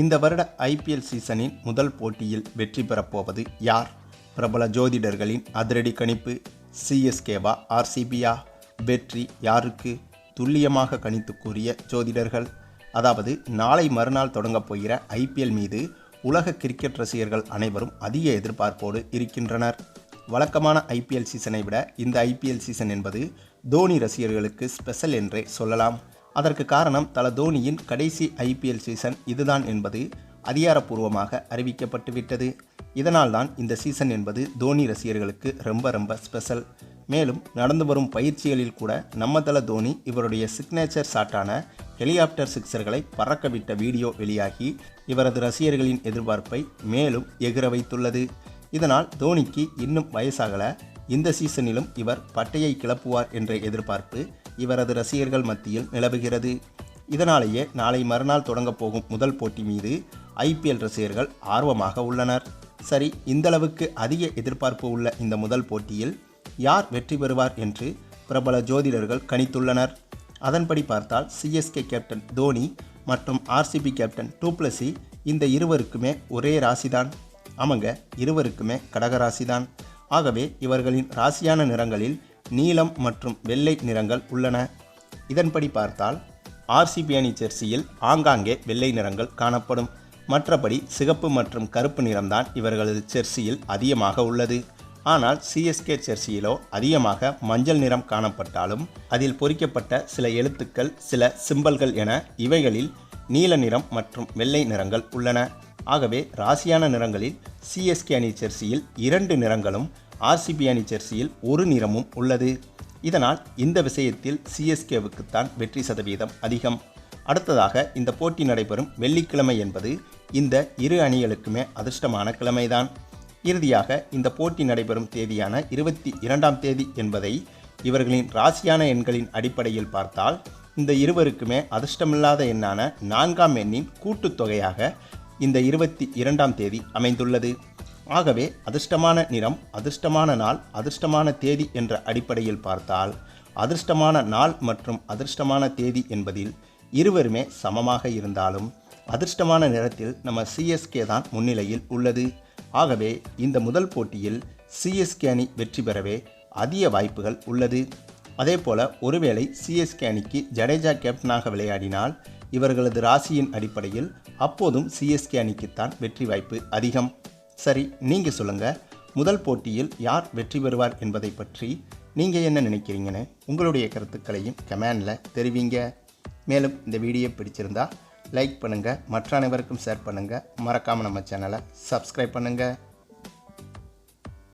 இந்த வருட ஐபிஎல் சீசனின் முதல் போட்டியில் வெற்றி பெறப்போவது யார்? பிரபல ஜோதிடர்களின் அதிரடி கணிப்பு சிஎஸ்கேவா ஆர்சிபியா வெற்றி யாருக்கு? துல்லியமாக கணித்து கூறிய ஜோதிடர்கள் அதாவது நாளை மறுநாள் தொடங்கப் போகிற ஐபிஎல் மீது உலக கிரிக்கெட் ரசிகர்கள் அனைவரும் அதிக எதிர்பார்ப்போடு இருக்கின்றனர். வழக்கமான ஐபிஎல் சீசனை விட இந்த ஐபிஎல் சீசன் என்பது தோனி ரசிகர்களுக்கு ஸ்பெஷல் என்றே சொல்லலாம். அதற்கு காரணம் தல தோனியின் கடைசி ஐபிஎல் சீசன் இதுதான் என்பது அதிகாரப்பூர்வமாக அறிவிக்கப்பட்டுவிட்டது. இதனால்தான் இந்த சீசன் என்பது தோனி ரசிகர்களுக்கு ரொம்ப ரொம்ப ஸ்பெஷல் மேலும் நடந்து வரும் பயிற்சிகளில் கூட நம்ம தல தோனி இவருடைய சிக்னேச்சர் ஷாட்டான ஹெலிகாப்டர் சிக்ஸர்களை பறக்கவிட்ட வீடியோ வெளியாகி இவரது ரசிகர்களின் எதிர்பார்ப்பை மேலும் எகிர வைத்துள்ளது. இதனால் தோனிக்கு இன்னும் வயசாகல. இந்த சீசனிலும் இவர் பட்டையை கிளப்புவார் என்ற எதிர்பார்ப்பு இவரது ரசிகர்கள் மத்தியில் நிலவுகிறது. இதனாலேயே நாளை மறுநாள் தொடங்கப் போகும் முதல் போட்டி மீது ஐபிஎல் ரசிகர்கள் ஆர்வமாக உள்ளனர். சரி இந்தளவுக்கு அதிக எதிர்பார்ப்பு உள்ள இந்த முதல் போட்டியில் யார் வெற்றி பெறுவார் என்று பிரபல ஜோதிடர்கள் கணித்துள்ளனர். அதன்படி பார்த்தால் சிஎஸ்கே கேப்டன் தோனி மற்றும் ஆர்சிபி கேப்டன் டூப்ளசி இந்த இருவருக்குமே ஒரே ராசிதான். ஆமாங்க இருவருக்குமே கடகராசிதான் ஆகவே இவர்களின் ராசியான நிறங்களில் நீலம் மற்றும் வெள்ளை நிறங்கள் உள்ளன. இதன்படி பார்த்தால் ஆர்சிபி அணி ஜெர்சியில் ஆங்காங்கே வெள்ளை நிறங்கள் காணப்படும். மற்றபடி சிகப்பு மற்றும் கருப்பு நிறம்தான் இவர்களது ஜெர்சியில் அதிகமாக உள்ளது. ஆனால் சிஎஸ்கே ஜெர்சியிலோ அதிகமாக மஞ்சள் நிறம் காணப்பட்டாலும் அதில் பொறிக்கப்பட்ட சில எழுத்துக்கள் சில சிம்பல்கள் என இவைகளில் நீல நிறம் மற்றும் வெள்ளை நிறங்கள் உள்ளன. ஆகவே ராசியான நிறங்களில் சிஎஸ்கே அணி ஜெர்சியில் இரண்டு நிறங்களும் ஆர்சிபி அணி ஜெர்சியில் ஒரு நிறமும் உள்ளது. இதனால் இந்த விஷயத்தில் சிஎஸ்கேவுக்குத்தான் வெற்றி சதவீதம் அதிகம். அடுத்ததாக இந்த போட்டி நடைபெறும் வெள்ளிக்கிழமை என்பது இந்த இரு அணிகளுக்குமே அதிர்ஷ்டமான கிழமைதான். இறுதியாக இந்த போட்டி நடைபெறும் தேதியான இருபத்தி இரண்டாம் தேதி என்பதை இவர்களின் ராசியான எண்களின் அடிப்படையில் பார்த்தால் இந்த இருவருக்குமே அதிர்ஷ்டமில்லாத எண்ணான நான்காம் எண்ணின் கூட்டுத்தொகையாக இந்த இருபத்தி இரண்டாம் தேதி அமைந்துள்ளது. ஆகவே அதிர்ஷ்டமான நிறம் அதிர்ஷ்டமான நாள் அதிர்ஷ்டமான தேதி என்ற அடிப்படையில் பார்த்தால் அதிர்ஷ்டமான நாள் மற்றும் அதிர்ஷ்டமான தேதி என்பதில் இருவருமே சமமாக இருந்தாலும் அதிர்ஷ்டமான நிறத்தில் நம்ம சிஎஸ்கே தான் முன்னிலையில் உள்ளது. ஆகவே இந்த முதல் போட்டியில் சிஎஸ்கே அணி வெற்றி பெறவே அதிக வாய்ப்புகள் உள்ளது. அதே போல ஒருவேளை சிஎஸ்கே அணிக்கு ஜடேஜா கேப்டனாக விளையாடினால் இவர்களது ராசியின் அடிப்படையில் அப்போதும் சிஎஸ்கே அணிக்குத்தான் வெற்றி வாய்ப்பு அதிகம். சரி நீங்கள் சொல்லுங்கள் முதல் போட்டியில் யார் வெற்றி பெறுவார் என்பதை பற்றி நீங்கள் என்ன நினைக்கிறீங்கன்னு உங்களுடைய கருத்துக்களையும் கமெண்டில் தெரிவிங்க. மேலும் இந்த வீடியோ பிடிச்சிருந்தா லைக் பண்ணுங்கள் மற்ற அனைவருக்கும் ஷேர் பண்ணுங்கள் மறக்காமல் நம்ம சேனலை சப்ஸ்கிரைப் பண்ணுங்கள்